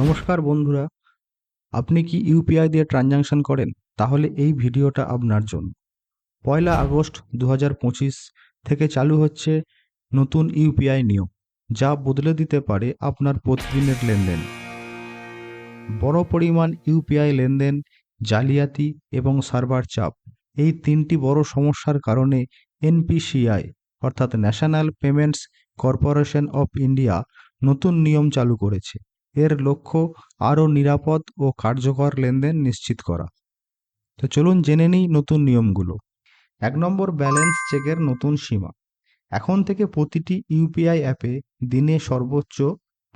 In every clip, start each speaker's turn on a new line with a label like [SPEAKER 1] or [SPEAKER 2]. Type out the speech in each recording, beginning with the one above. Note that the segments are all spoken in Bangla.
[SPEAKER 1] নমস্কার বন্ধুরা, আপনি কি ইউপিআই দিয়ে ট্রানজাকশন করেন? তাহলে এই ভিডিওটা আপনার জন্য। পয়লা আগস্ট দু হাজার পঁচিশ থেকে চালু হচ্ছে নতুন ইউপিআই নিয়ম, যা বদলে দিতে পারে আপনার প্রতিদিনের লেনদেন। বড় পরিমাণ ইউপিআই লেনদেন, জালিয়াতি এবং সার্ভার চাপ, এই তিনটি বড় সমস্যার কারণে এনপিসিআই অর্থাৎ National Payments Corporation of India, নতুন নিয়ম চালু করেছে। এর লক্ষ্য আরও নিরাপদ ও কার্যকর লেনদেন নিশ্চিত করা। তো চলুন জেনে নিই নতুন নিয়মগুলো। এক নম্বর ব্যালেন্স চেকের নতুন সীমা। এখন থেকে প্রতিটি ইউপিআই অ্যাপে দিনে সর্বোচ্চ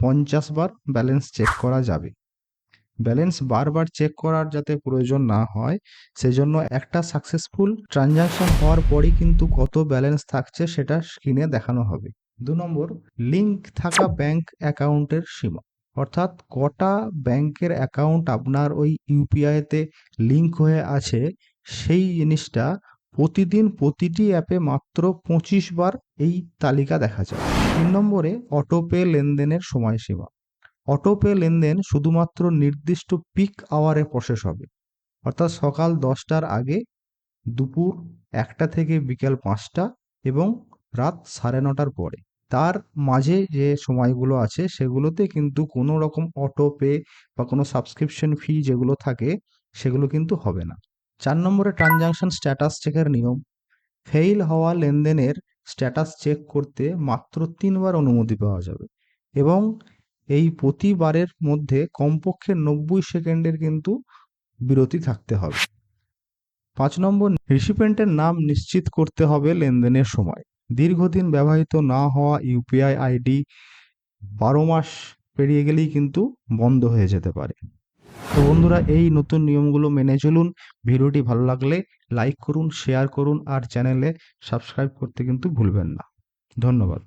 [SPEAKER 1] পঞ্চাশ বার ব্যালেন্স চেক করা যাবে। ব্যালেন্স বারবার চেক করার যাতে প্রয়োজন না হয়, সেজন্য একটা সাকসেসফুল ট্রানজাকশন হওয়ার পরই কিন্তু কত ব্যালেন্স থাকছে সেটা স্ক্রিনে দেখানো হবে। দু নম্বর লিঙ্ক থাকা ব্যাংক অ্যাকাউন্টের সীমা। অর্থাৎ কটা ব্যাংকের অ্যাকাউন্ট আপনার ওই ইউপিআইতে লিঙ্ক হয়ে আছে, সেই জিনিসটা প্রতিদিন প্রতিটি অ্যাপে মাত্র পঁচিশ বার এই তালিকা দেখা যায়। তিন নম্বরে অটোপে লেনদেনের সময়সীমা। অটোপে লেনদেন শুধুমাত্র নির্দিষ্ট পিক আওয়ারে প্রসেস হবে। অর্থাৎ সকাল দশটার আগে, দুপুর একটা থেকে বিকেল পাঁচটা এবং রাত সাড়ে নটার পরে। তার মাঝে যে সময়গুলো আছে সেগুলোতে কিন্তু কোনো রকম অটো পে বা কোনো সাবস্ক্রিপশন ফি যেগুলো থাকে সেগুলো কিন্তু হবে না। চার নম্বরে ট্রানজাকশন স্ট্যাটাস চেকের নিয়ম। ফেইল হওয়া লেনদেনের স্ট্যাটাস চেক করতে মাত্র তিনবার অনুমতি পাওয়া যাবে এবং এই প্রতিবারের মধ্যে কমপক্ষে নব্বই সেকেন্ডের কিন্তু বিরতি থাকতে হবে। পাঁচ নম্বর রিসিপেন্টের নাম নিশ্চিত করতে হবে লেনদেনের সময়। দীর্ঘদিন ব্যবহৃত না হওয়া ইউপিআই আইডি বারো মাস পেরিয়ে গেলেই কিন্তু বন্ধ হয়ে যেতে পারে। তো বন্ধুরা, এই নতুন নিয়মগুলো মেনে চলুন। ভিডিওটি ভালো লাগলে লাইক করুন, শেয়ার করুন, আর চ্যানেলে সাবস্ক্রাইব করতে কিন্তু ভুলবেন না। ধন্যবাদ।